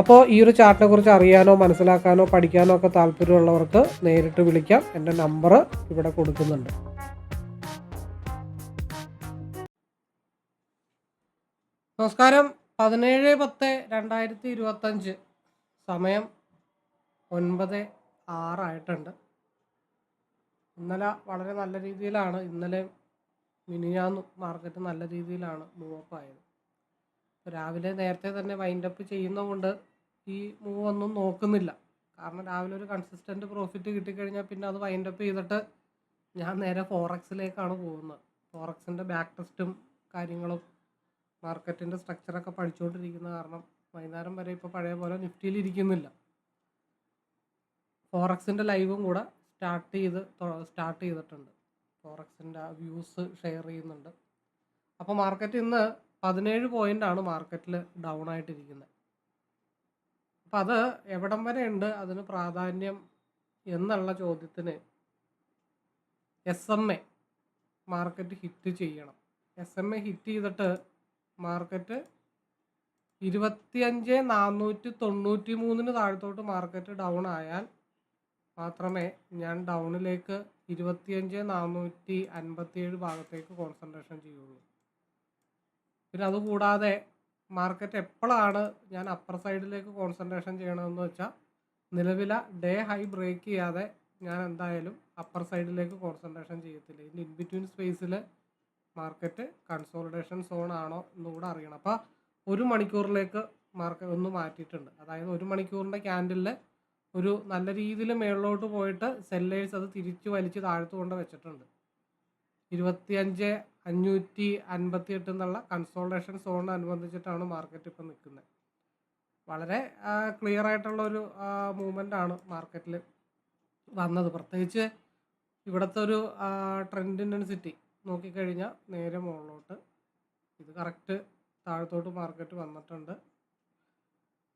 അപ്പോൾ ഈ ഒരു ചാർട്ടിനെ കുറിച്ച് അറിയാനോ മനസ്സിലാക്കാനോ പഠിക്കാനോ ഒക്കെ താല്പര്യമുള്ളവർക്ക് നേരിട്ട് വിളിക്കാം. എന്റെ നമ്പർ ഇവിടെ കൊടുക്കുന്നുണ്ട്. നമസ്കാരം. പതിനേഴ് പത്ത് രണ്ടായിരത്തി ഇരുപത്തഞ്ച്. സമയം ഒൻപത് ആറായിട്ടുണ്ട് ഇന്നലെ വളരെ നല്ല രീതിയിലാണ്. ഇന്നലെ മിനിഞ്ഞാന്നും മാർക്കറ്റ് നല്ല രീതിയിലാണ് മൂവ് അപ്പ് ആയത്. രാവിലെ നേരത്തെ തന്നെ വൈൻഡപ്പ് ചെയ്യുന്നതുകൊണ്ട് ഈ മൂവ് ഒന്നും നോക്കുന്നില്ല. കാരണം രാവിലെ ഒരു കൺസിസ്റ്റന്റ് പ്രോഫിറ്റ് കിട്ടിക്കഴിഞ്ഞാൽ പിന്നെ അത് വൈൻഡപ്പ് ചെയ്തിട്ട് ഞാൻ നേരെ ഫോറക്സിലേക്കാണ് പോകുന്നത്. ഫോറക്സിന്റെ ബാക്ക് ടെസ്റ്റും കാര്യങ്ങളും മാർക്കറ്റിന്റെ സ്ട്രക്ചറൊക്കെ പഠിച്ചുകൊണ്ടിരിക്കുന്ന കാരണം വൈകുന്നേരം വരെ ഇപ്പോൾ പഴയ പോലെ നിഫ്റ്റിയിൽ ഇരിക്കുന്നില്ല. ഫോറക്സിന്റെ ലൈവും കൂടെ സ്റ്റാർട്ട് ചെയ്ത് സ്റ്റാർട്ട് ചെയ്തിട്ടുണ്ട്. ഫോറക്സിന്റെ വ്യൂസ് ഷെയർ ചെയ്യുന്നുണ്ട്. അപ്പോൾ മാർക്കറ്റ് ഇന്ന് പതിനേഴ് ആണ് മാർക്കറ്റിൽ ഡൗൺ ആയിട്ടിരിക്കുന്നത് അപ്പം അത് എവിടം വരെ ഉണ്ട് അതിന് പ്രാധാന്യം എന്നുള്ള ചോദ്യത്തിന് S M A market hit ചെയ്യണം. എസ് എം എ ഹിറ്റ് ചെയ്തിട്ട് മാർക്കറ്റ് ഇരുപത്തിയഞ്ച് നാനൂറ്റി തൊണ്ണൂറ്റി മൂന്നിന് താഴത്തോട്ട് മാർക്കറ്റ് ഡൗൺ ആയാൽ മാത്രമേ ഞാൻ ഡൗണിലേക്ക് ഇരുപത്തിയഞ്ച് നാനൂറ്റി അൻപത്തിയേഴ് ഭാഗത്തേക്ക് കോൺസെൻട്രേഷൻ ചെയ്യുള്ളൂ. പിന്നെ അതുകൂടാതെ മാർക്കറ്റ് എപ്പോഴാണ് ഞാൻ അപ്പർ സൈഡിലേക്ക് കോൺസെൻട്രേഷൻ ചെയ്യണമെന്ന് വെച്ചാൽ നിലവിലെ ഡേ ഹൈ ബ്രേക്ക് ചെയ്യാതെ ഞാൻ എന്തായാലും അപ്പർ സൈഡിലേക്ക് കോൺസെൻട്രേഷൻ ചെയ്യത്തില്ല. ഇതിന്റെ ഇൻ ബിറ്റ്വീൻ സ്പേസിൽ മാർക്കറ്റ് കൺസോളിഡേഷൻ സോൺ ആണോ എന്നുകൂടെ അറിയണം. അപ്പോൾ ഒരു മണിക്കൂറിലേക്ക് മാർക്കറ്റ് ഒന്ന് മാറ്റിയിട്ടുണ്ട്. അതായത് ഒരു മണിക്കൂറിന്റെ ക്യാൻഡിലിൽ ഒരു നല്ല രീതിയിൽ മേളിലോട്ട് പോയിട്ട് സെല്ലേഴ്സ് അത് തിരിച്ചു വലിച്ച് താഴ്ത്തു കൊണ്ട് വെച്ചിട്ടുണ്ട്. ഇരുപത്തിയഞ്ച് അഞ്ഞൂറ്റി അൻപത്തി എട്ട് എന്നുള്ള കൺസോൾട്ടേഷൻ സോണിന് അനുബന്ധിച്ചിട്ടാണ് മാർക്കറ്റ് ഇപ്പം നിൽക്കുന്നത് വളരെ ക്ലിയർ ആയിട്ടുള്ള ഒരു മൂവ്മെന്റ് ആണ് മാർക്കറ്റിൽ വന്നത്. പ്രത്യേകിച്ച് ഇവിടുത്തെ ഒരു ട്രെൻഡ് ഇന്റൻസിറ്റി നോക്കിക്കഴിഞ്ഞാൽ നേരെ മുകളിലോട്ട്. ഇത് കറക്റ്റ് താഴത്തോട്ട് മാർക്കറ്റ് വന്നിട്ടുണ്ട്.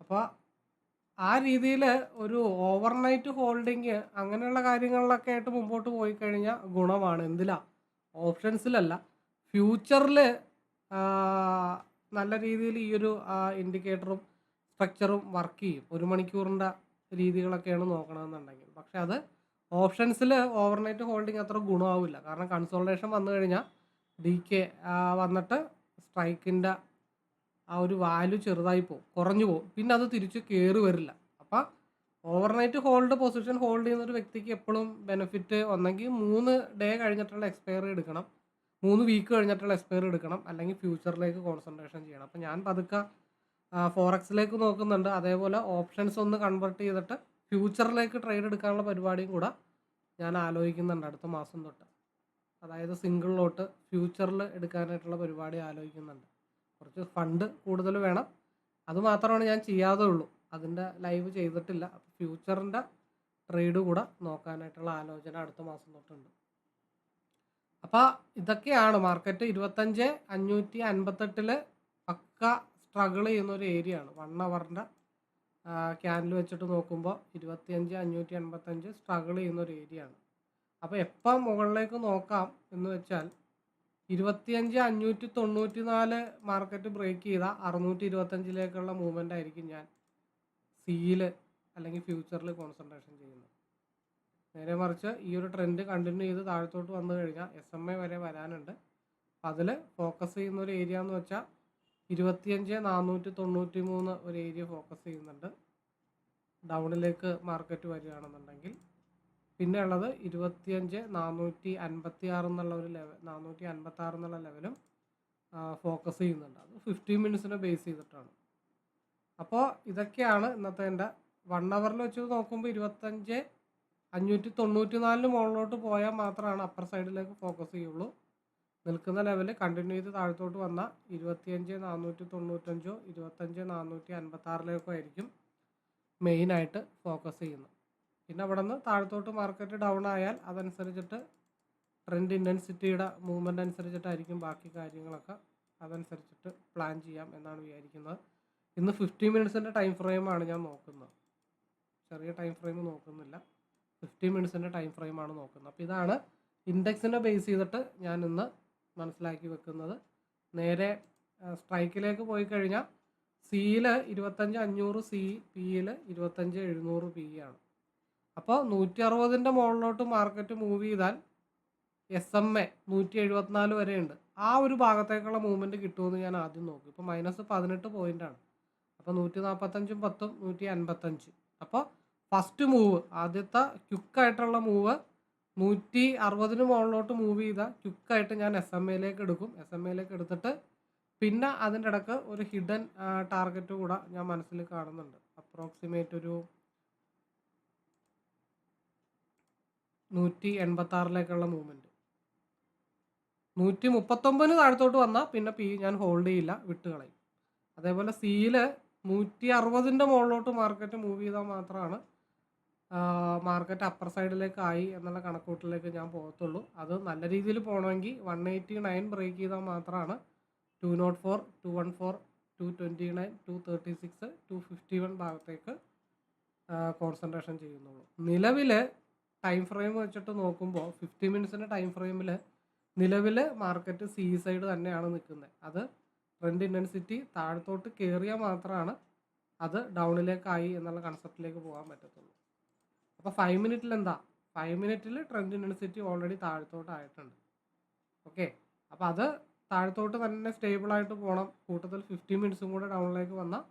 അപ്പോൾ ആ രീതിയിൽ ഒരു ഓവർനൈറ്റ് ഹോൾഡിങ് അങ്ങനെയുള്ള കാര്യങ്ങളിലൊക്കെ ആയിട്ട് മുമ്പോട്ട് പോയി കഴിഞ്ഞാൽ ഗുണമാണ്. എന്തിലാ? ഓപ്ഷൻസിലല്ല ഫ്യൂച്ചറിൽ നല്ല രീതിയിൽ ഈ ഒരു ഇൻഡിക്കേറ്ററും സ്ട്രക്ചറും വർക്ക് ചെയ്യും. ഒരു മണിക്കൂറിന്റെ രീതികളൊക്കെയാണ് നോക്കണമെന്നുണ്ടെങ്കിൽ പക്ഷേ അത് ഓപ്ഷൻസിൽ ഓവർനൈറ്റ് ഹോൾഡിംഗ് അത്ര ഗുണമാവില്ല. കാരണം കൺസോൾട്ടേഷൻ വന്നു കഴിഞ്ഞാൽ ഡി കെ വന്നിട്ട് സ്ട്രൈക്കിന്റെ ആ ഒരു വാല്യൂ ചെറുതായി പോകും. കുറഞ്ഞു പോകും. പിന്നെ അത് തിരിച്ച് കയറി വരില്ല. അപ്പം ഓവർനൈറ്റ് ഹോൾഡ് പൊസിഷൻ ഹോൾഡ് ചെയ്യുന്ന ഒരു വ്യക്തിക്ക് എപ്പോഴും ബെനിഫിറ്റ് ഒന്നെങ്കിൽ മൂന്ന് ഡേ കഴിഞ്ഞിട്ടുള്ള എക്സ്പയറി എടുക്കണം. മൂന്ന് വീക്ക് കഴിഞ്ഞിട്ടുള്ള എക്സ്പയർ എടുക്കണം. അല്ലെങ്കിൽ ഫ്യൂച്ചറിലേക്ക് കോൺസെൻട്രേഷൻ ചെയ്യണം. അപ്പം ഞാൻ പതുക്കെ ഫോറക്സിലേക്ക് നോക്കുന്നുണ്ട്. അതേപോലെ ഓപ്ഷൻസ് ഒന്ന് കൺവേർട്ട് ചെയ്തിട്ട് ഫ്യൂച്ചറിലേക്ക് ട്രേഡ് എടുക്കാനുള്ള പരിപാടിയും കൂടെ ഞാൻ ആലോചിക്കുന്നുണ്ട് അടുത്ത മാസം തൊട്ട്. അതായത് സിംഗിൾ ലോട്ട് ഫ്യൂച്ചറിൽ എടുക്കാനായിട്ടുള്ള പരിപാടി ആലോചിക്കുന്നുണ്ട്. കുറച്ച് ഫണ്ട് കൂടുതൽ വേണം. അതുമാത്രമാണ് ഞാൻ ചെയ്യാതെ ഉള്ളൂ. അതിന്റെ ലൈവ് ചെയ്തിട്ടില്ല. ഫ്യൂച്ചറിന്റെ ട്രേഡ് കൂടെ നോക്കാനായിട്ടുള്ള ആലോചന അടുത്ത മാസം തൊട്ടുണ്ട്. അപ്പോൾ ഇതൊക്കെയാണ് മാർക്കറ്റ് ഇരുപത്തഞ്ച് അഞ്ഞൂറ്റി അൻപത്തെട്ടിൽ പക്ക സ്ട്രഗിൾ ചെയ്യുന്ന ഒരു ഏരിയ ആണ്. വൺ അവറിന്റെ ക്യാനിൽ വെച്ചിട്ട് നോക്കുമ്പോൾ ഇരുപത്തിയഞ്ച് അഞ്ഞൂറ്റി എൺപത്തഞ്ച് സ്ട്രഗിൾ ചെയ്യുന്ന ഒരു ഏരിയ ആണ്. അപ്പോൾ എപ്പം മുകളിലേക്ക് നോക്കാം എന്ന് വെച്ചാൽ ഇരുപത്തിയഞ്ച് അഞ്ഞൂറ്റി തൊണ്ണൂറ്റി നാല് മാർക്കറ്റ് ബ്രേക്ക് ചെയ്ത അറുന്നൂറ്റി ഇരുപത്തഞ്ചിലേക്കുള്ള മൂവ്മെന്റ് ആയിരിക്കും ഞാൻ സിയിൽ അല്ലെങ്കിൽ ഫ്യൂച്ചറിൽ കോൺസെൻട്രേഷൻ ചെയ്യുന്നത്. നേരെ മറിച്ച് ഈ ഒരു ട്രെൻഡ് കണ്ടിന്യൂ ചെയ്ത് താഴത്തോട്ട് വന്നു കഴിഞ്ഞാൽ എസ് എം ഐ വരെ വരാനുണ്ട്. അതിൽ ഫോക്കസ് ചെയ്യുന്ന ഒരു ഏരിയ എന്ന് വെച്ചാൽ ഇരുപത്തിയഞ്ച് നാനൂറ്റി തൊണ്ണൂറ്റി മൂന്ന് ഒരു ഏരിയ ഫോക്കസ് ചെയ്യുന്നുണ്ട്. ഡൗണിലേക്ക് മാർക്കറ്റ് വരികയാണെന്നുണ്ടെങ്കിൽ. പിന്നെ ഉള്ളത് ഇരുപത്തിയഞ്ച് നാനൂറ്റി അൻപത്തി ആറ് എന്നുള്ള ഒരു ലെവൽ നാനൂറ്റി അൻപത്തി ആറ് എന്നുള്ള ലെവലും ഫോക്കസ് ചെയ്യുന്നുണ്ട്. അത് ഫിഫ്റ്റി മിനിറ്റ്സിനെ ബേസ് ചെയ്തിട്ടാണ്. അപ്പോൾ ഇതൊക്കെയാണ് ഇന്നത്തെ എന്റെ വൺ അവറിൽ വെച്ച് നോക്കുമ്പോൾ ഇരുപത്തഞ്ച് അഞ്ഞൂറ്റി തൊണ്ണൂറ്റി നാലിന് മുകളിലോട്ട് പോയാൽ മാത്രമാണ് അപ്പർ സൈഡിലേക്ക് ഫോക്കസ് ചെയ്യുള്ളൂ. നിൽക്കുന്ന ലെവൽ കണ്ടിന്യൂ ചെയ്ത് താഴത്തോട്ട് വന്ന ഇരുപത്തിയഞ്ച് നാനൂറ്റി തൊണ്ണൂറ്റഞ്ചോ ഇരുപത്തഞ്ച് നാനൂറ്റി അൻപത്താറിലേക്കോ ആയിരിക്കും മെയിനായിട്ട് ഫോക്കസ് ചെയ്യുന്നത്. പിന്നെ അവിടെ നിന്ന് താഴത്തോട്ട് മാർക്കറ്റ് ഡൗൺ ആയാൽ അതനുസരിച്ചിട്ട് ട്രെൻഡ് ഇന്റൻസിറ്റിയുടെ മൂവ്മെന്റ് അനുസരിച്ചിട്ടായിരിക്കും ബാക്കി കാര്യങ്ങളൊക്കെ അതനുസരിച്ചിട്ട് പ്ലാൻ ചെയ്യാം എന്നാണ് വിചാരിക്കുന്നത്. ഇന്ന് ഫിഫ്റ്റി മിനിറ്റ്സിന്റെ ടൈം ഫ്രെയിമാണ് ഞാൻ നോക്കുന്നത്. ചെറിയ ടൈം ഫ്രെയിം നോക്കുന്നില്ല. ഫിഫ്റ്റി മിനിറ്റ്സിന്റെ ടൈം ഫ്രെയിമാണ് നോക്കുന്നത്. അപ്പോൾ ഇതാണ് ഇൻഡെക്സിനെ ബേസ് ചെയ്തിട്ട് ഞാൻ ഇന്ന് മനസ്സിലാക്കി വെക്കുന്നത്. നേരെ സ്ട്രൈക്കിലേക്ക് പോയി കഴിഞ്ഞാൽ സിയിൽ ഇരുപത്തഞ്ച് അഞ്ഞൂറ് സി പിയിൽ ഇരുപത്തഞ്ച് എഴുന്നൂറ് പി ആണ്. അപ്പോൾ നൂറ്റി അറുപതിന്റെ മുകളിലോട്ട് മാർക്കറ്റ് മൂവ് ചെയ്താൽ എസ് എം എ നൂറ്റി എഴുപത്തിനാല് വരെ ഉണ്ട്. ആ ഒരു ഭാഗത്തേക്കുള്ള മൂവ്മെന്റ് കിട്ടുമെന്ന് ഞാൻ ആദ്യം നോക്കി. ഇപ്പോൾ മൈനസ് പതിനെട്ട് പോയിന്റാണ് അപ്പോൾ നൂറ്റി നാൽപ്പത്തഞ്ചും പത്തും നൂറ്റി അൻപത്തഞ്ച്. അപ്പോൾ ഫസ്റ്റ് മൂവ് ആദ്യത്തെ ക്യുക്കായിട്ടുള്ള മൂവ് നൂറ്റി അറുപതിന് മുകളിലോട്ട് മൂവ് ചെയ്ത ക്യുക്കായിട്ട് ഞാൻ എസ് എം എയിലേക്ക് എടുക്കും. എസ് എം എയിലേക്ക് എടുത്തിട്ട് പിന്നെ അതിന്റെ ഇടയ്ക്ക് ഒരു ഹിഡൻ ടാർഗറ്റ് കൂടെ ഞാൻ മനസ്സിൽ കാണുന്നുണ്ട്. അപ്രോക്സിമേറ്റ് ഒരു നൂറ്റി എൺപത്തി ആറിലേക്കുള്ള മൂവ്മെന്റ്. നൂറ്റി മുപ്പത്തൊമ്പതിന് താഴത്തോട്ട് വന്നാൽ പിന്നെ പി ഞാൻ ഹോൾഡ് ചെയ്യില്ല വിട്ട് കളയും. അതേപോലെ സിയിൽ നൂറ്റി അറുപതിന്റെ മുകളിലോട്ട് മാർക്കറ്റ് മൂവ് ചെയ്താൽ മാത്രമാണ് മാർക്കറ്റ് അപ്പർ സൈഡിലേക്കായി എന്നുള്ള കണക്കൂട്ടിലേക്ക് ഞാൻ പോകത്തുള്ളൂ. അത് നല്ല രീതിയിൽ പോകണമെങ്കിൽ വൺ എയ്റ്റി നയൻ ബ്രേക്ക് ചെയ്താൽ മാത്രമാണ് two nought four two one four two twenty nine two thirty six two fifty one ഭാഗത്തേക്ക് കോൺസെൻട്രേഷൻ ചെയ്യുന്നുള്ളൂ. നിലവിൽ ടൈം ഫ്രെയിം വെച്ചിട്ട് നോക്കുമ്പോൾ ഫിഫ്റ്റി മിനിറ്റ്സിന്റെ ടൈം ഫ്രെയിമിൽ നിലവിൽ മാർക്കറ്റ് സി സൈഡ് തന്നെയാണ് നിൽക്കുന്നത്. അത് ട്രെൻഡ് ഇന്റൻസിറ്റി താഴത്തോട്ട് കയറിയാൽ മാത്രമാണ് അത് ഡൗണിലേക്കായി എന്നുള്ള കൺസെപ്റ്റിലേക്ക് പോകാൻ പറ്റത്തുള്ളൂ. അപ്പോൾ ഫൈവ് മിനിറ്റിൽ എന്താ ഫൈവ് മിനിറ്റിൽ ട്രെൻഡ് ഇന്റൻസിറ്റി ഓൾറെഡി താഴത്തോട്ട് ആയിട്ടുണ്ട് ഓക്കെ അപ്പോൾ അത് താഴത്തോട്ട് തന്നെ സ്റ്റേബിൾ ആയിട്ട് പോകണം കൂട്ടത്തിൽ ഫിഫ്റ്റി മിനിറ്റ്സും കൂടെ ഡൗണിലേക്ക് വന്നാൽ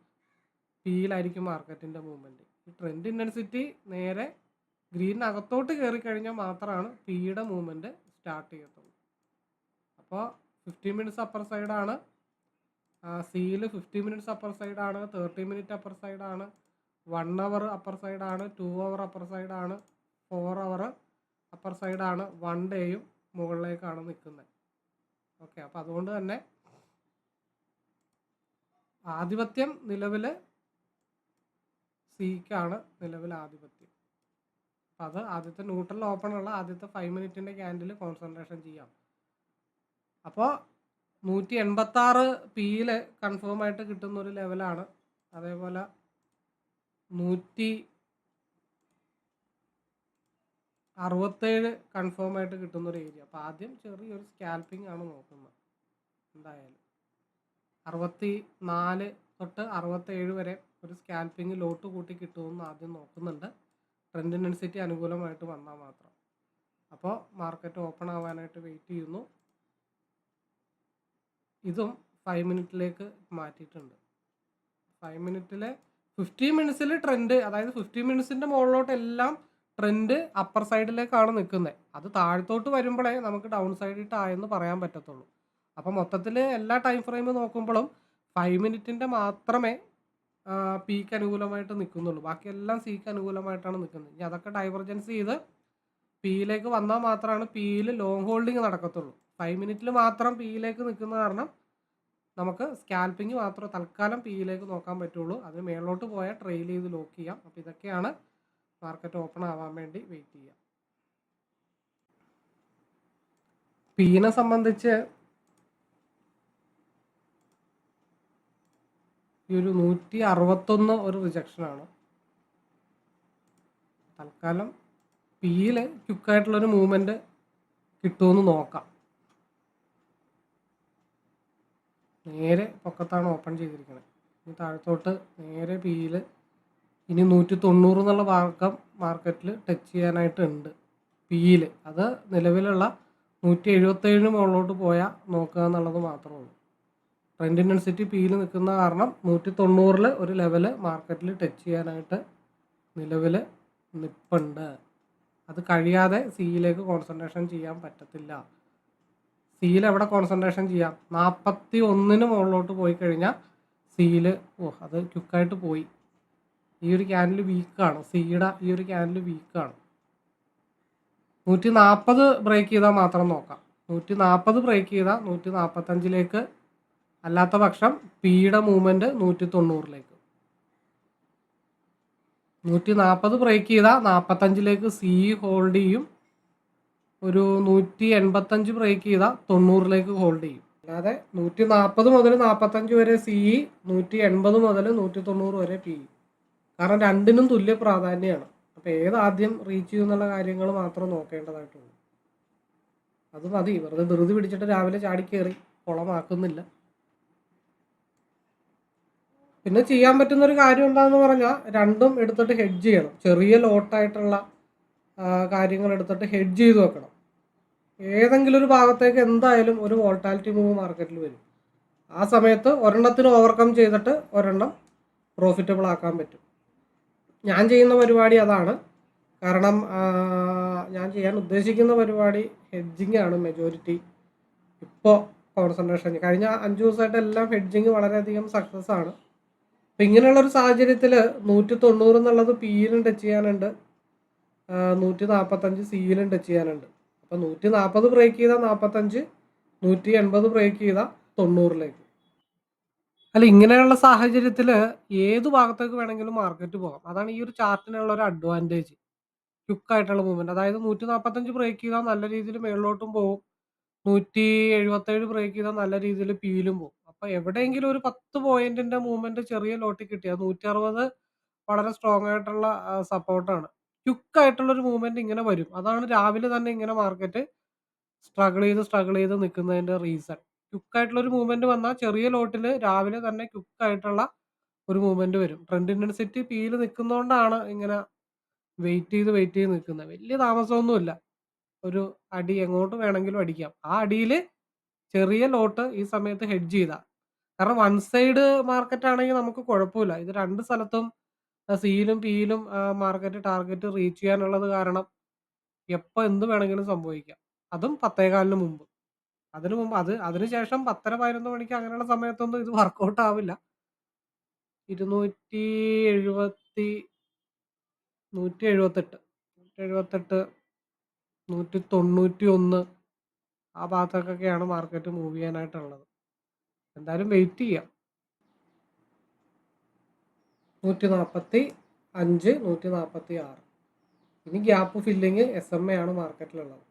പിയിലായിരിക്കും മാർക്കറ്റിന്റെ മൂവ്മെന്റ് ഈ ട്രെൻഡ് ഇന്റൻസിറ്റി നേരെ ഗ്രീനകത്തോട്ട് കയറി കഴിഞ്ഞാൽ മാത്രമാണ് പിയുടെ മൂവ്മെന്റ് സ്റ്റാർട്ട് ചെയ്യത്തുള്ളൂ. അപ്പോൾ ഫിഫ്റ്റി മിനിറ്റ്സ് അപ്പർ സൈഡാണ് സിയിൽ ഫിഫ്റ്റി മിനിറ്റ്സ് അപ്പർ സൈഡാണ് തേർട്ടി മിനിറ്റ് അപ്പർ സൈഡാണ് വൺ അവർ അപ്പർ സൈഡാണ് ടു അവർ അപ്പർ സൈഡാണ് ഫോർ അവർ അപ്പർ സൈഡാണ് വൺ ഡേയും മുകളിലേക്കാണ് നിൽക്കുന്നത്. ഓക്കെ അപ്പോൾ അതുകൊണ്ട് തന്നെ ആധിപത്യം നിലവിൽ സിക്കാണ് നിലവിൽ ആധിപത്യം. അപ്പം അത് ആദ്യത്തെ ന്യൂട്രൽ ഓപ്പൺ ഉള്ള ആദ്യത്തെ ഫൈവ് മിനിറ്റിന്റെ ക്യാൻഡിൽ കോൺസെൻട്രേഷൻ ചെയ്യാം. അപ്പോൾ നൂറ്റി എൺപത്താറ് പിയിൽ കൺഫേം ആയിട്ട് കിട്ടുന്ന ഒരു ലെവലാണ് അതേപോലെ നൂറ്റി അറുപത്തേഴ് കൺഫേം ആയിട്ട് കിട്ടുന്ന ഒരു ഏരിയ അപ്പോൾ ആദ്യം ചെറിയൊരു സ്കാൽപ്പിംഗ് ആണ് നോക്കുന്നത്. എന്തായാലും അറുപത്തി നാല് തൊട്ട് അറുപത്തേഴ് വരെ ഒരു സ്കാൽപ്പിംഗ് ലോട്ട് കൂട്ടി കിട്ടുമെന്ന് ആദ്യം നോക്കുന്നുണ്ട്. ട്രെൻഡിനനുസരിച്ച് അനുകൂലമായിട്ട് വന്നാൽ മാത്രം. അപ്പോൾ മാർക്കറ്റ് ഓപ്പൺ ആവാനായിട്ട് വെയിറ്റ് ചെയ്യുന്നു. ഇതും ഫൈവ് മിനിറ്റിലേക്ക് മാറ്റിയിട്ടുണ്ട്. ഫൈവ് മിനിറ്റിലെ ഫിഫ്റ്റി മിനിറ്റ്സിൽ ട്രെൻഡ് അതായത് ഫിഫ്റ്റി മിനിറ്റ്സിന്റെ മുകളിലോട്ട് എല്ലാം ട്രെൻഡ് അപ്പർ സൈഡിലേക്കാണ് നിൽക്കുന്നത്. അത് താഴത്തോട്ട് വരുമ്പോഴേ നമുക്ക് ഡൗൺ സൈഡിട്ടായെന്ന് പറയാൻ പറ്റത്തുള്ളൂ. അപ്പോൾ മൊത്തത്തിൽ എല്ലാ ടൈം ഫ്രെയിം നോക്കുമ്പോഴും ഫൈവ് മിനിറ്റിന്റെ മാത്രമേ പീക്ക് അനുകൂലമായിട്ട് നിൽക്കുന്നുള്ളൂ. ബാക്കിയെല്ലാം സീക്ക് അനുകൂലമായിട്ടാണ് നിൽക്കുന്നത്. ഇനി അതൊക്കെ ഡൈവർജൻസ് ചെയ്ത് പിയിലേക്ക് വന്നാൽ മാത്രമാണ് പിയിൽ ലോങ് ഹോൾഡിങ് നടക്കത്തുള്ളൂ. ഫൈവ് മിനിറ്റിൽ മാത്രം പിയിലേക്ക് നിൽക്കുന്ന കാരണം നമുക്ക് സ്കാൽപ്പിംഗ് മാത്രം തൽക്കാലം പി യിലേക്ക് നോക്കാൻ പറ്റുള്ളൂ. അത് മേളിലോട്ട് പോയാൽ ട്രെയിൽ ചെയ്ത് ലോക്ക് ചെയ്യാം. അപ്പോൾ ഇതൊക്കെയാണ് മാർക്കറ്റ് ഓപ്പൺ ആവാൻ വേണ്ടി വെയിറ്റ് ചെയ്യുക പീനെ സംബന്ധിച്ച് ഈ ഒരു നൂറ്റി അറുപത്തൊന്ന് ഒരു റിജക്ഷനാണ് തൽക്കാലം പിയിൽ ക്യുക്കായിട്ടുള്ളൊരു മൂവ്മെന്റ് കിട്ടുമെന്ന് നോക്കാം. നേരെ പൊക്കത്താണ് ഓപ്പൺ ചെയ്തിരിക്കുന്നത് ഇനി താഴത്തോട്ട് നേരെ പിയിൽ ഇനി നൂറ്റി തൊണ്ണൂറ് എന്നുള്ള ഭാഗം മാർക്കറ്റിൽ ടച്ച് ചെയ്യാനായിട്ട് ഉണ്ട് പിയിൽ അത് നിലവിലുള്ള നൂറ്റി എഴുപത്തേഴിന് മുകളിലോട്ട് പോയാൽ നോക്കുക എന്നുള്ളത് മാത്രമേ ഉള്ളൂ. ട്രെൻഡ് ഇന്റൻസിറ്റി പിയിൽ നിൽക്കുന്ന കാരണം നൂറ്റി തൊണ്ണൂറിൽ ഒരു ലെവൽ മാർക്കറ്റിൽ ടച്ച് ചെയ്യാനായിട്ട് നിലവിൽ നിൽപ്പുണ്ട് അത് കഴിയാതെ സിയിലേക്ക് കോൺസെൻട്രേഷൻ ചെയ്യാൻ പറ്റത്തില്ല. സിയിൽ എവിടെ കോൺസെൻട്രേഷൻ ചെയ്യാം? നാൽപ്പത്തി ഒന്നിന് മുകളിലോട്ട് പോയി കഴിഞ്ഞാൽ സിയിൽ ഓ അത് ക്യുക്കായിട്ട് പോയി. ഈ ഒരു ക്യാനിൽ വീക്കാണ് സിയുടെ ഈ ഒരു ക്യാനിൽ വീക്കാണ് നൂറ്റി നാൽപ്പത് ബ്രേക്ക് ചെയ്താൽ മാത്രം നോക്കാം. നൂറ്റി നാൽപ്പത് ബ്രേക്ക് ചെയ്താൽ നൂറ്റി നാൽപ്പത്തഞ്ചിലേക്ക് അല്ലാത്ത പക്ഷം പിയുടെ മൂവ്മെന്റ് നൂറ്റി തൊണ്ണൂറിലേക്ക് നൂറ്റി നാൽപ്പത് ബ്രേക്ക് ചെയ്താൽ നാൽപ്പത്തഞ്ചിലേക്ക് സി ഹോൾഡ് ചെയ്യും. ഒരു നൂറ്റി എൺപത്തഞ്ച് ബ്രേക്ക് ചെയ്താൽ തൊണ്ണൂറിലേക്ക് ഹോൾഡ് ചെയ്യും. അല്ലാതെ നൂറ്റി നാൽപ്പത് മുതൽ നാൽപ്പത്തഞ്ച് വരെ സി ഇ നൂറ്റി എൺപത് മുതൽ നൂറ്റി തൊണ്ണൂറ് വരെ പി ഇ കാരണം രണ്ടിനും തുല്യ പ്രാധാന്യമാണ് അപ്പോൾ ഏത് ആദ്യം റീച്ച് ചെയ്യും എന്നുള്ള കാര്യങ്ങൾ മാത്രം നോക്കേണ്ടതായിട്ടുള്ളൂ അത് മതി. വെറുതെ ധൃതി പിടിച്ചിട്ട് രാവിലെ ചാടിക്കേറി കുളമാക്കുന്നില്ല. പിന്നെ ചെയ്യാൻ പറ്റുന്ന ഒരു കാര്യം എന്താണെന്ന് പറഞ്ഞാൽ രണ്ടും എടുത്തിട്ട് ഹെഡ്ജ് ചെയ്യണം. ചെറിയ ലോട്ടായിട്ടുള്ള കാര്യങ്ങൾ എടുത്തിട്ട് ഹെഡ്ജ് ചെയ്ത് വെക്കണം. ഏതെങ്കിലും ഒരു ഭാഗത്തേക്ക് എന്തായാലും ഒരു വോൾട്ടാലിറ്റി മൂവ് മാർക്കറ്റിൽ വരും. ആ സമയത്ത് ഒരെണ്ണത്തിന് ഓവർകം ചെയ്തിട്ട് ഒരെണ്ണം പ്രോഫിറ്റബിൾ ആക്കാൻ പറ്റും. ഞാൻ ചെയ്യുന്ന പരിപാടി അതാണ്. കാരണം ഞാൻ ചെയ്യാൻ ഉദ്ദേശിക്കുന്ന പരിപാടി ഹെഡ്ജിങ് ആണ് മെജോറിറ്റി ഇപ്പോൾ കോൺസെൻട്രേഷൻ കഴിഞ്ഞ അഞ്ച് ദിവസമായിട്ട് എല്ലാം ഹെഡ്ജിങ് വളരെയധികം സക്സസ് ആണ്. അപ്പം ഇങ്ങനെയുള്ള ഒരു സാഹചര്യത്തിൽ നൂറ്റി തൊണ്ണൂറ് എന്നുള്ളത് പിയിലും ടച്ച് ചെയ്യാനുണ്ട്. നൂറ്റി നാൽപ്പത്തഞ്ച് സിയിലും ടച്ച് ചെയ്യാനുണ്ട്. അപ്പോൾ നൂറ്റി നാൽപ്പത് ബ്രേക്ക് ചെയ്താൽ നാൽപ്പത്തഞ്ച് നൂറ്റി എൺപത് ബ്രേക്ക് ചെയ്താൽ തൊണ്ണൂറിലേക്ക്. അല്ല ഇങ്ങനെയുള്ള സാഹചര്യത്തിൽ ഏത് ഭാഗത്തേക്ക് വേണമെങ്കിലും മാർക്കറ്റ് പോകാം. അതാണ് ഈ ഒരു ചാർട്ടിനുള്ള ഒരു അഡ്വാന്റേജ് ക്യുക്കായിട്ടുള്ള മൂവ്മെന്റ് അതായത് നൂറ്റി നാൽപ്പത്തഞ്ച് ബ്രേക്ക് ചെയ്താൽ നല്ല രീതിയിൽ മേളിലോട്ടും പോകും നൂറ്റി എഴുപത്തേഴ് ബ്രേക്ക് ചെയ്താൽ നല്ല രീതിയിൽ പീലും പോകും അപ്പോൾ എവിടെയെങ്കിലും ഒരു പത്ത് പോയിന്റിന്റെ മൂവ്മെന്റ് ചെറിയ ലോട്ടിൽ കിട്ടിയാൽ നൂറ്റി അറുപത് വളരെ സ്ട്രോങ് ആയിട്ടുള്ള സപ്പോർട്ടാണ് ക്വിക്ക് ആയിട്ടുള്ള ഒരു മൂവ്മെന്റ് ഇങ്ങനെ വരും. അതാണ് രാവിലെ തന്നെ ഇങ്ങനെ മാർക്കറ്റ് സ്ട്രഗിൾ ചെയ്ത് സ്ട്രഗിൾ ചെയ്ത് നിൽക്കുന്നതിന്റെ റീസൺ. ക്വിക്ക് ആയിട്ടുള്ള ഒരു മൂവ്മെന്റ് വന്നാൽ ചെറിയ ലോട്ടിൽ രാവിലെ തന്നെ ക്വിക്ക് ആയിട്ടുള്ള ഒരു മൂവ്മെന്റ് വരും. ട്രെൻഡ് ഇൻഡൻസിറ്റി പിയിൽ നിൽക്കുന്നതുകൊണ്ടാണ് ഇങ്ങനെ വെയിറ്റ് ചെയ്ത് വെയിറ്റ് ചെയ്ത് നിൽക്കുന്നത് വലിയ താമസമൊന്നുമില്ല. ഒരു അടി എങ്ങോട്ട് വേണമെങ്കിലും അടിക്കാം. ആ അടിയിൽ ചെറിയ ലോട്ട് ഈ സമയത്ത് ഹെഡ്ജ് ചെയ്താൽ കാരണം വൺ സൈഡ് മാർക്കറ്റ് ആണെങ്കിൽ നമുക്ക് കുഴപ്പമില്ല. ഇത് രണ്ട് സ്ഥലത്തും സിയിലും പിയിലും മാർക്കറ്റ് ടാർഗറ്റ് റീച്ച് ചെയ്യാനുള്ളത് കാരണം എപ്പോൾ എന്ത് വേണമെങ്കിലും സംഭവിക്കാം. അതും പത്തേകാലിന് മുമ്പ്. അതിനു മുമ്പ് അത് അതിനുശേഷം പത്തര പതിനൊന്ന് മണിക്ക് അങ്ങനെയുള്ള സമയത്തൊന്നും ഇത് വർക്കൗട്ട് ആവില്ല. ഇരുന്നൂറ്റി എഴുപത്തി നൂറ്റി എഴുപത്തെട്ട് നൂറ്റി എഴുപത്തെട്ട് നൂറ്റി തൊണ്ണൂറ്റി ഒന്ന് ആ ഭാഗത്തേക്കൊക്കെയാണ് മാർക്കറ്റ് മൂവ് ചെയ്യാനായിട്ടുള്ളത്. എന്തായാലും വെയിറ്റ് ചെയ്യാം. നൂറ്റി നാൽപ്പത്തി അഞ്ച് നൂറ്റി നാൽപ്പത്തി ആറ് ഇനി gap filling S M A ആണ് മാർക്കറ്റിലുള്ളത്.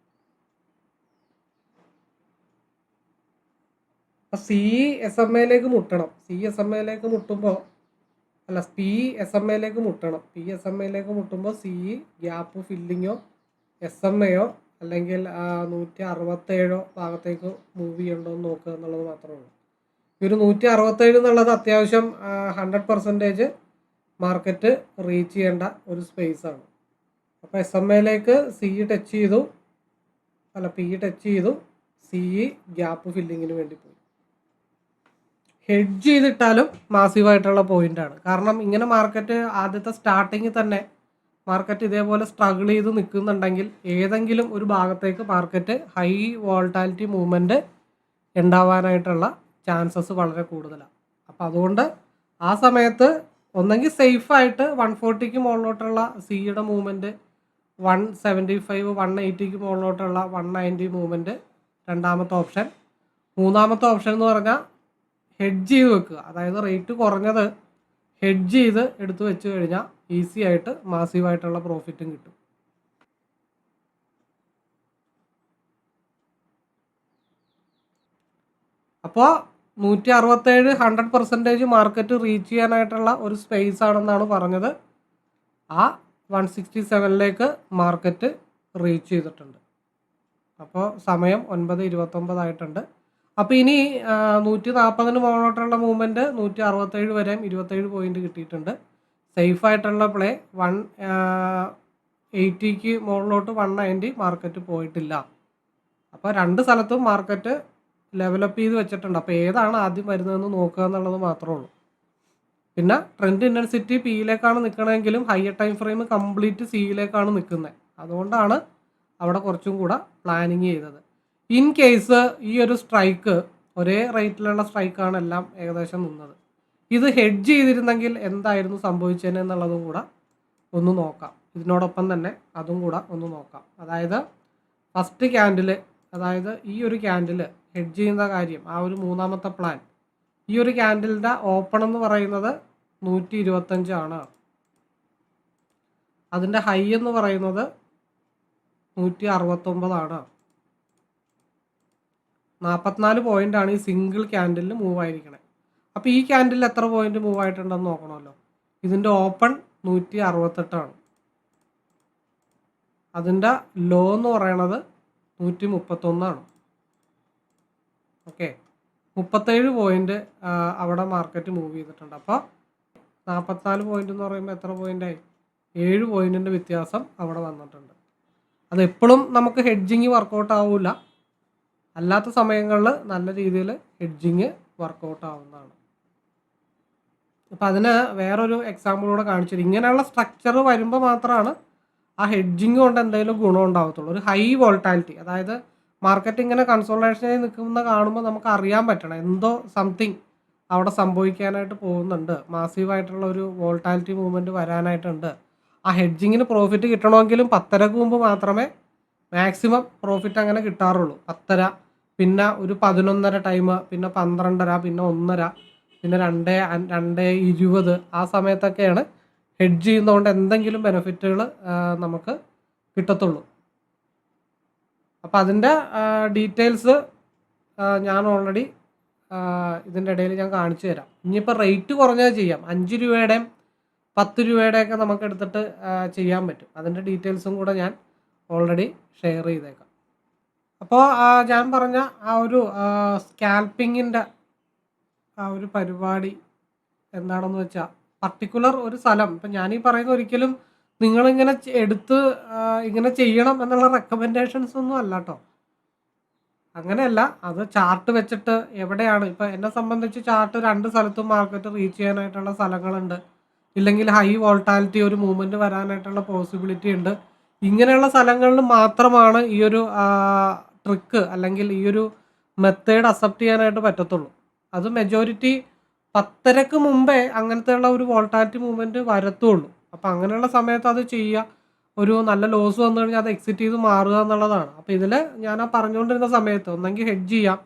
അപ്പം സി എസ് എം എയിലേക്ക് മുട്ടണം. സി എസ് എം എയിലേക്ക് മുട്ടുമ്പോൾ അല്ല പി എസ് എം എയിലേക്ക് മുട്ടണം. പി എസ് എം എയിലേക്ക് മുട്ടുമ്പോൾ സി ഗ്യാപ്പ് ഫില്ലിങ്ങോ എസ് എം എയോ അല്ലെങ്കിൽ നൂറ്റി അറുപത്തേഴോ ഭാഗത്തേക്ക് മൂവ് ചെയ്യണ്ടോ എന്ന് നോക്കുക എന്നുള്ളത് മാത്രമേ ഉള്ളൂ. ഒരു നൂറ്റി അറുപത്തേഴ് എന്നുള്ളത് അത്യാവശ്യം ഹൺഡ്രഡ് പെർസെന്റേജ് മാർക്കറ്റ് റീച്ച് ചെയ്യേണ്ട ഒരു സ്പേസ് ആണ്. അപ്പോൾ എസ് എം എയിലേക്ക് സി ഇ ടച്ച് ചെയ്തു. അല്ല പി ഇ ടച്ച് ചെയ്തു. സി ഇ ഗ്യാപ്പ് ഫില്ലിങ്ങിന് വേണ്ടി പോയി. ഹെഡ്ജ് ചെയ്തിട്ടാലും മാസീവായിട്ടുള്ള പോയിന്റാണ് കാരണം ഇങ്ങനെ മാർക്കറ്റ് ആദ്യത്തെ സ്റ്റാർട്ടിങ്ങിൽ തന്നെ മാർക്കറ്റ് ഇതേപോലെ സ്ട്രഗിൾ ചെയ്ത് നിൽക്കുന്നുണ്ടെങ്കിൽ ഏതെങ്കിലും ഒരു ഭാഗത്തേക്ക് മാർക്കറ്റ് ഹൈ വോൾട്ടാലിറ്റി മൂവ്മെന്റ് ഉണ്ടാവാനായിട്ടുള്ള ചാൻസസ് വളരെ കൂടുതലാണ്. അപ്പോൾ അതുകൊണ്ട് ആ സമയത്ത് ഒന്നെങ്കിൽ സേഫായിട്ട് വൺ ഫോർട്ടിക്ക് മുകളിലോട്ടുള്ള സിയുടെ movement one seventy five one എയ്റ്റിക്ക് മുകളിലോട്ടുള്ള വൺ നയന്റി മൂവ്മെന്റ് രണ്ടാമത്തെ ഓപ്ഷൻ. മൂന്നാമത്തെ ഓപ്ഷൻ എന്ന് പറഞ്ഞാൽ ഹെഡ്ജ് ചെയ്ത് വെക്കുക. അതായത് റേറ്റ് കുറഞ്ഞത് ഹെഡ്ജ് ചെയ്ത് എടുത്തു വെച്ച് കഴിഞ്ഞാൽ ഈസി ആയിട്ട് മാസീവായിട്ടുള്ള പ്രോഫിറ്റും കിട്ടും. അപ്പോൾ നൂറ്റി അറുപത്തേഴ് ഹൺഡ്രഡ് പെർസെന്റേജ് മാർക്കറ്റ് റീച്ച് ചെയ്യാനായിട്ടുള്ള ഒരു സ്പേസ് ആണെന്നാണ് പറഞ്ഞത്. ആ വൺ സിക്സ്റ്റി സെവനിലേക്ക് മാർക്കറ്റ് റീച്ച് ചെയ്തിട്ടുണ്ട്. അപ്പോൾ സമയം ഒൻപത് ഇരുപത്തൊമ്പതായിട്ടുണ്ട് അപ്പോൾ ഇനി നൂറ്റി നാൽപ്പതിന് മുകളിലോട്ടുള്ള മൂവ്മെന്റ് നൂറ്റി അറുപത്തേഴ് വരെയും ഇരുപത്തേഴ് പോയിന്റ് കിട്ടിയിട്ടുണ്ട്. സേഫ് ആയിട്ടുള്ള പ്ലേ വൺ എയ്റ്റിക്ക് മുകളിലോട്ട് വൺ നയന്റി മാർക്കറ്റ് പോയിട്ടില്ല. അപ്പോൾ രണ്ട് സ്ഥലത്തും മാർക്കറ്റ് ലെവലപ്പ് ചെയ്ത് വെച്ചിട്ടുണ്ട്. അപ്പോൾ ഏതാണ് ആദ്യം വരുന്നതെന്ന് നോക്കുക എന്നുള്ളത് മാത്രമേ ഉള്ളൂ. പിന്നെ ട്രെൻഡ് ഇന്റൻസിറ്റി പിയിലേക്കാണ് നിൽക്കണമെങ്കിലും ഹയർ ടൈം ഫ്രെയിം കംപ്ലീറ്റ് സിയിലേക്കാണ് നിൽക്കുന്നത് അതുകൊണ്ടാണ് അവിടെ കുറച്ചും കൂടെ പ്ലാനിങ് ചെയ്തത്. ഇൻ കേസ് ഈ ഒരു സ്ട്രൈക്ക് ഒരേ റേറ്റിലുള്ള സ്ട്രൈക്കാണ് എല്ലാം ഏകദേശം നിന്നത്. ഇത് ഹെഡ്ജ് ചെയ്തിരുന്നെങ്കിൽ എന്തായിരുന്നു സംഭവിച്ചത് എന്നുള്ളതും കൂടെ ഒന്ന് നോക്കാം. ഇതിനോടൊപ്പം തന്നെ അതും കൂടെ ഒന്ന് നോക്കാം. അതായത് ഫസ്റ്റ് ക്യാൻഡിൽ അതായത് ഈ ഒരു ക്യാൻഡിൽ ഹെഡ് ചെയ്യുന്ന കാര്യം ആ ഒരു മൂന്നാമത്തെ പ്ലാൻ ഈ ഒരു ക്യാൻഡിലിന്റെ ഓപ്പൺ എന്ന് പറയുന്നത് നൂറ്റി ഇരുപത്തഞ്ചാണ് അതിന്റെ ഹൈ എന്ന് പറയുന്നത് നൂറ്റി അറുപത്തൊമ്പതാണ് നാൽപ്പത്തിനാല് ആണ് ഈ സിംഗിൾ ക്യാൻഡിലിൽ മൂവ് ആയിരിക്കണേ. അപ്പോൾ ഈ ക്യാൻഡിൽ എത്ര പോയിന്റ് മൂവ് ആയിട്ടുണ്ടെന്ന് നോക്കണമല്ലോ. ഇതിന്റെ ഓപ്പൺ നൂറ്റി അറുപത്തെട്ടാണ് അതിന്റെ ലോ എന്ന് പറയണത് നൂറ്റി മുപ്പത്തൊന്നാണ് ഓക്കെ. മുപ്പത്തേഴ് പോയിന്റ് അവിടെ മാർക്കറ്റ് മൂവ് ചെയ്തിട്ടുണ്ട്. അപ്പോൾ നാൽപ്പത്തിനാല് പോയിന്റ് എന്ന് പറയുമ്പോൾ എത്ര പോയിന്റായി ഏഴ് പോയിന്റിന്റെ വ്യത്യാസം അവിടെ വന്നിട്ടുണ്ട്. അത് എപ്പോഴും നമുക്ക് ഹെഡ്ജിങ് വർക്കൗട്ട് ആവില്ല അല്ലാത്ത സമയങ്ങളിൽ നല്ല രീതിയിൽ ഹെഡ്ജിങ് വർക്കൗട്ട് ആവുന്നതാണ്. അപ്പം അതിന് വേറൊരു എക്സാമ്പിളൂടെ കാണിച്ചത് ഇങ്ങനെയുള്ള സ്ട്രക്ചർ വരുമ്പോൾ മാത്രമാണ് ആ ഹെഡ്ജിങ് കൊണ്ട് എന്തെങ്കിലും ഗുണം ഉണ്ടാകത്തുള്ളൂ ഒരു ഹൈ വോൾട്ടാലിറ്റി അതായത് മാർക്കറ്റ് ഇങ്ങനെ കൺസോൾട്ടേഷനായി നിൽക്കുന്ന കാണുമ്പോൾ നമുക്ക് അറിയാൻ പറ്റണം. എന്തോ സംതിങ് അവിടെ സംഭവിക്കാനായിട്ട് പോകുന്നുണ്ട്. മാസീവായിട്ടുള്ള ഒരു വോൾട്ടാലിറ്റി മൂവ്മെന്റ് വരാനായിട്ടുണ്ട്. ആ ഹെഡ്ജിങ്ങിന് പ്രോഫിറ്റ് കിട്ടണമെങ്കിലും പത്തരക്ക് മുമ്പ് മാത്രമേ മാക്സിമം പ്രോഫിറ്റ് അങ്ങനെ കിട്ടാറുള്ളൂ. പത്തര പിന്നെ ഒരു പതിനൊന്നര ടൈം പിന്നെ പന്ത്രണ്ടര പിന്നെ ഒന്നര പിന്നെ രണ്ട് രണ്ടേ ഇരുപത് ആ സമയത്തൊക്കെയാണ് ഹെഡ്ജ് ചെയ്യുന്നതുകൊണ്ട് എന്തെങ്കിലും ബെനിഫിറ്റുകൾ നമുക്ക് കിട്ടത്തുള്ളൂ. അപ്പോൾ അതിന്റെ ഡീറ്റെയിൽസ് ഞാൻ ഓൾറെഡി ഇതിന്റെ ഇടയിൽ ഞാൻ കാണിച്ചു തരാം. ഇനിയിപ്പോൾ റേറ്റ് കുറഞ്ഞത് ചെയ്യാം. അഞ്ച് രൂപയുടെയും പത്ത് രൂപയുടെയൊക്കെ നമുക്ക് എടുത്തിട്ട് ചെയ്യാൻ പറ്റും. അതിന്റെ ഡീറ്റെയിൽസും കൂടെ ഞാൻ ഓൾറെഡി ഷെയർ ചെയ്തേക്കാം. അപ്പോൾ ഞാൻ പറഞ്ഞ ആ ഒരു സ്കാൽപ്പിങ്ങിന്റെ ആ ഒരു പരിപാടി എന്താണെന്ന് വെച്ചാൽ പർട്ടിക്കുലർ ഒരു സ്ഥലം. ഇപ്പം ഞാനീ പറയുന്ന ഒരിക്കലും നിങ്ങളിങ്ങനെ എടുത്ത് ഇങ്ങനെ ചെയ്യണം എന്നുള്ള റെക്കമെൻഡേഷൻസ് ഒന്നും അല്ല കേട്ടോ അങ്ങനെയല്ല അത് ചാർട്ട് വെച്ചിട്ട് എവിടെയാണ് ഇപ്പം എന്നെ സംബന്ധിച്ച് ചാർട്ട് രണ്ട് സ്ഥലത്തും മാർക്കറ്റ് റീച്ച് ചെയ്യാനായിട്ടുള്ള സ്ഥലങ്ങളുണ്ട്. ഇല്ലെങ്കിൽ ഹൈ വോൾട്ടാലിറ്റി ഒരു മൂവ്മെന്റ് വരാനായിട്ടുള്ള പോസിബിലിറ്റി ഉണ്ട്. ഇങ്ങനെയുള്ള സ്ഥലങ്ങളിൽ മാത്രമാണ് ഈ ഒരു ട്രിക്ക് അല്ലെങ്കിൽ ഈ ഒരു മെത്തേഡ് അക്സെപ്റ്റ് ചെയ്യാനായിട്ട് പറ്റത്തുള്ളൂ. അത് മെജോറിറ്റി പത്തരക്ക് മുമ്പേ അങ്ങനത്തെയുള്ള ഒരു വോൾട്ടാലിറ്റി മൂവ്മെന്റ് വരത്തുള്ളൂ. അപ്പോൾ അങ്ങനെയുള്ള സമയത്ത് അത് ചെയ്യുക. ഒരു നല്ല ലോസ് വന്നു കഴിഞ്ഞാൽ അത് എക്സിറ്റ് ചെയ്ത് മാറുക എന്നുള്ളതാണ്. അപ്പോൾ ഇതിൽ ഞാൻ ആ പറഞ്ഞുകൊണ്ടിരുന്ന സമയത്ത് ഒന്നെങ്കിൽ ഹെഡ്ജ് ചെയ്യാം.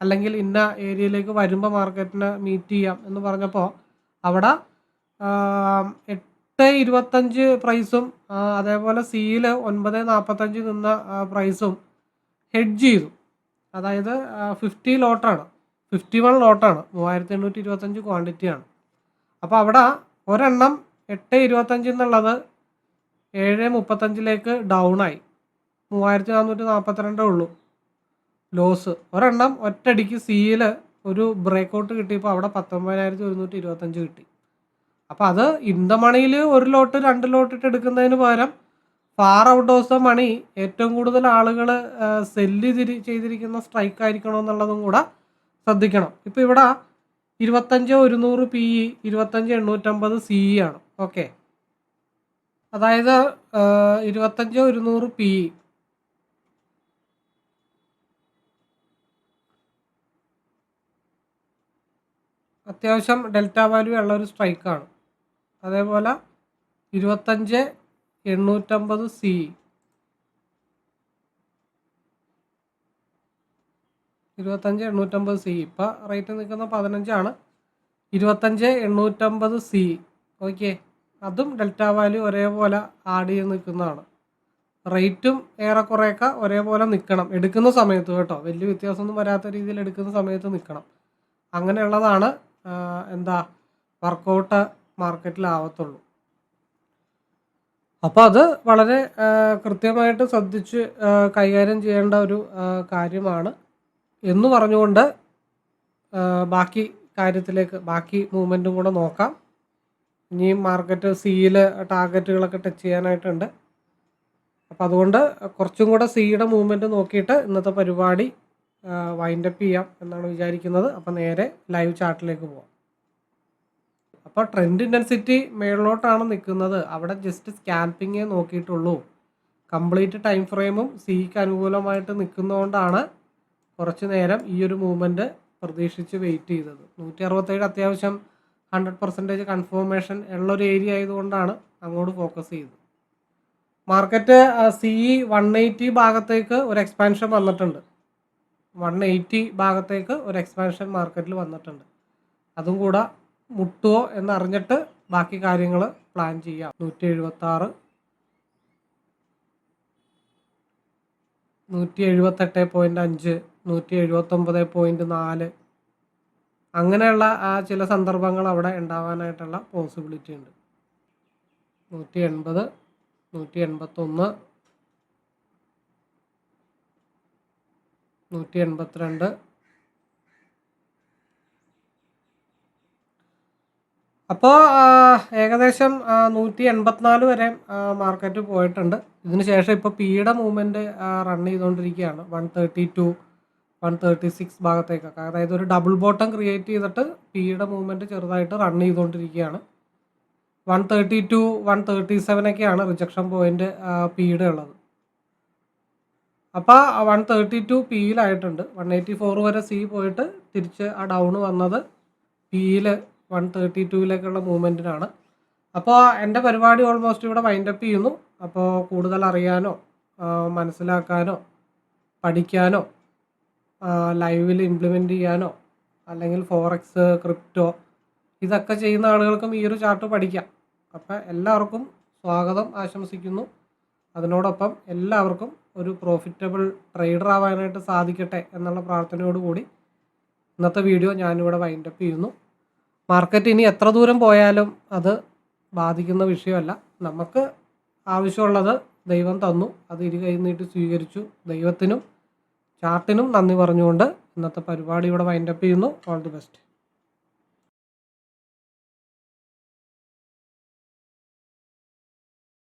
അല്ലെങ്കിൽ ഇന്ന ഏരിയയിലേക്ക് വരുമ്പോൾ മാർക്കറ്റിനെ മീറ്റ് ചെയ്യാം എന്ന് പറഞ്ഞപ്പോൾ അവിടെ എട്ട് ഇരുപത്തഞ്ച് പ്രൈസും അതേപോലെ സിയിൽ ഒൻപത് നാൽപ്പത്തഞ്ച് നിന്ന പ്രൈസും ഹെഡ്ജ് ചെയ്തു. അതായത് ഫിഫ്റ്റി ലോട്ടാണ്. ഫിഫ്റ്റി വൺ ലോട്ടാണ് മൂവായിരത്തി എണ്ണൂറ്റി ഇരുപത്തഞ്ച് ക്വാണ്ടിറ്റിയാണ് അപ്പോൾ അവിടെ ഒരെണ്ണം എട്ട് ഇരുപത്തഞ്ച് എന്നുള്ളത് ഏഴ് മുപ്പത്തഞ്ചിലേക്ക് ഡൗൺ ആയി. മൂവായിരത്തി നാനൂറ്റി നാൽപ്പത്തിരണ്ടേ ഉള്ളൂ ലോസ് ഒരെണ്ണം ഒറ്റടിക്ക് സിയിൽ ഒരു ബ്രേക്ക് ഔട്ട് കിട്ടിയപ്പോൾ അവിടെ പത്തൊമ്പതിനായിരത്തി ഒരുന്നൂറ്റി ഇരുപത്തഞ്ച് കിട്ടി അപ്പോൾ അത് ഇന്ത മണിയിൽ ഒരു ലോട്ട് രണ്ട് ലോട്ട് ഇട്ട് എടുക്കുന്നതിന് പകരം far out of the money ഏറ്റവും കൂടുതൽ ആളുകൾ സെല്ല് ചെയ്തിരിക്കുന്ന സ്ട്രൈക്ക് ആയിരിക്കണമെന്നുള്ളതും കൂടെ ശ്രദ്ധിക്കണം. ഇപ്പോൾ ഇവിടെ ഇരുപത്തഞ്ച് ഒരുന്നൂറ് പി ഇ ഇരുപത്തഞ്ച് എണ്ണൂറ്റമ്പത് സി ഇ ആണ്. ഓക്കെ അതായത് ഇരുപത്തഞ്ച് ഒരുന്നൂറ് പി ഇ അത്യാവശ്യം ഡെൽറ്റ വാല്യൂ ഉള്ള ഒരു സ്ട്രൈക്കാണ് അതേപോലെ ഇരുപത്തഞ്ച് എണ്ണൂറ്റമ്പത് സി ഇരുപത്തഞ്ച് എണ്ണൂറ്റമ്പത് സി ഇപ്പം റേറ്റ് നിൽക്കുന്ന പതിനഞ്ചാണ്. ഇരുപത്തഞ്ച് എണ്ണൂറ്റമ്പത് സി ഓക്കെ അതും ഡെൽറ്റ വാല്യൂ ഒരേപോലെ ആഡ് ചെയ്ത് നിൽക്കുന്നതാണ്. റേറ്റും ഏറെക്കുറെയൊക്കെ ഒരേപോലെ നിൽക്കണം. എടുക്കുന്ന സമയത്ത് കേട്ടോ. വലിയ വ്യത്യാസമൊന്നും വരാത്ത രീതിയിൽ എടുക്കുന്ന സമയത്ത് നിൽക്കണം. അങ്ങനെയുള്ളതാണ് എന്താ വർക്കൗട്ട് മാർക്കറ്റിലാവത്തുള്ളൂ അപ്പോൾ അത് വളരെ കൃത്യമായിട്ട് ശ്രദ്ധിച്ച് കൈകാര്യം ചെയ്യേണ്ട ഒരു കാര്യമാണ്. എന്ന് പറഞ്ഞുകൊണ്ട് ബാക്കി കാര്യത്തിലേക്ക് ബാക്കി മൂവ്മെന്റും കൂടെ നോക്കാം. ഇനി മാർക്കറ്റ് സിയിൽ ടാർഗറ്റുകളൊക്കെ ടച്ച് ചെയ്യാനായിട്ടുണ്ട്. അപ്പോൾ അതുകൊണ്ട് കുറച്ചും കൂടെ സിയുടെ മൂവ്മെന്റ് നോക്കിയിട്ട് ഇന്നത്തെ പരിപാടി വൈൻഡപ്പ് ചെയ്യാം എന്നാണ് വിചാരിക്കുന്നത്. അപ്പോൾ നേരെ ലൈവ് ചാർട്ടിലേക്ക് പോവാം. അപ്പോൾ ട്രെൻഡ് ഇന്റൻസിറ്റി മേളിലോട്ടാണ് നിൽക്കുന്നത്. അവിടെ ജസ്റ്റ് സ്കാൽപ്പിങ്ങേ നോക്കിയിട്ടുള്ളൂ. കംപ്ലീറ്റ് ടൈം ഫ്രെയിമും സിക്ക് അനുകൂലമായിട്ട് നിൽക്കുന്നതുകൊണ്ടാണ് കുറച്ച് നേരം ഈ ഒരു മൂവ്മെന്റ് പ്രതീക്ഷിച്ച് വെയിറ്റ് ചെയ്തത്. നൂറ്റി അറുപത്തേഴ് അത്യാവശ്യം ഹൺഡ്രഡ് പെർസെന്റേജ് കൺഫേമേഷൻ ഉള്ളൊരു ഏരിയ ആയതുകൊണ്ടാണ് അങ്ങോട്ട് ഫോക്കസ് ചെയ്തത്. മാർക്കറ്റ് സി വൺ എയ്റ്റി ഭാഗത്തേക്ക് ഒരു എക്സ്പാൻഷൻ വന്നിട്ടുണ്ട്. വൺ എയ്റ്റി ഭാഗത്തേക്ക് ഒരു എക്സ്പാൻഷൻ മാർക്കറ്റിൽ വന്നിട്ടുണ്ട്. അതും കൂടെ മുട്ടുവോ എന്നറിഞ്ഞിട്ട് ബാക്കി കാര്യങ്ങൾ പ്ലാൻ ചെയ്യാം. നൂറ്റി എഴുപത്തി ആറ് നൂറ്റി എഴുപത്തെട്ട് പോയിന്റ് അഞ്ച്. നൂറ്റി എഴുപത്തൊമ്പത് പോയിന്റ് നാല്. അങ്ങനെയുള്ള ആ ചില സന്ദർഭങ്ങൾ അവിടെ ഉണ്ടാവാനായിട്ടുള്ള പോസിബിലിറ്റി ഉണ്ട്. നൂറ്റി എൺപത് നൂറ്റി എൺപത്തൊന്ന് നൂറ്റി എൺപത്തിരണ്ട് അപ്പോൾ ഏകദേശം നൂറ്റി എൺപത്തിനാല് വരെ മാർക്കറ്റ് പോയിട്ടുണ്ട്. ഇതിനുശേഷം ഇപ്പോൾ പിയുടെ മൂവ്മെന്റ് റൺ ചെയ്തുകൊണ്ടിരിക്കുകയാണ് one thirty two thirty six ഭാഗത്തേക്കൊക്കെ അതായത് ഒരു ഡബിൾ ബോട്ടം ക്രിയേറ്റ് ചെയ്തിട്ട് പിയുടെ മൂവ്മെന്റ് ചെറുതായിട്ട് റൺ ചെയ്തുകൊണ്ടിരിക്കുകയാണ് one thirty two one thirty സെവനൊക്കെയാണ് rejection point പിയുടെ ഉള്ളത്. അപ്പോൾ വൺ തേർട്ടി ടു പിയിലായിട്ടുണ്ട് വൺ എയ്റ്റി ഫോർ വരെ സി പോയിട്ട് തിരിച്ച് ആ ഡൗൺ വന്നത് പിയിൽ വൺ തേർട്ടി ടുവിലേക്കുള്ള മൂവ്മെന്റിനാണ് അപ്പോൾ എന്റെ പരിപാടി ഓൾമോസ്റ്റ് ഇവിടെ വൈൻഡപ്പ് ചെയ്യുന്നു. അപ്പോൾ കൂടുതൽ അറിയാനോ മനസ്സിലാക്കാനോ പഠിക്കാനോ ലൈവിൽ ഇംപ്ലിമെന്റ് ചെയ്യാനോ അല്ലെങ്കിൽ ഫോറക്സ് ക്രിപ്റ്റോ ഇതൊക്കെ ചെയ്യുന്ന ആളുകൾക്കും ഈ ഒരു ചാർട്ട് പഠിക്കാം. അപ്പോൾ എല്ലാവർക്കും സ്വാഗതം ആശംസിക്കുന്നു. അതിനോടൊപ്പം എല്ലാവർക്കും ഒരു പ്രോഫിറ്റബിൾ ട്രേഡർ ആവാനായിട്ട് സാധിക്കട്ടെ എന്നുള്ള പ്രാർത്ഥനയോടുകൂടി ഇന്നത്തെ വീഡിയോ ഞാനിവിടെ വൈൻഡപ്പ് ചെയ്യുന്നു. മാർക്കറ്റ് ഇനി എത്ര ദൂരം പോയാലും അത് ബാധിക്കുന്ന വിഷയമല്ല. നമുക്ക് ആവശ്യമുള്ളത് ദൈവം തന്നു. അത് ഇരു കൈ നീട്ടി സ്വീകരിച്ചു ദൈവത്തിനും ചാർട്ടിനും നന്ദി പറഞ്ഞുകൊണ്ട് ഇന്നത്തെ പരിപാടി ഇവിടെ വൈൻഡപ്പ് ചെയ്യുന്നു. All the best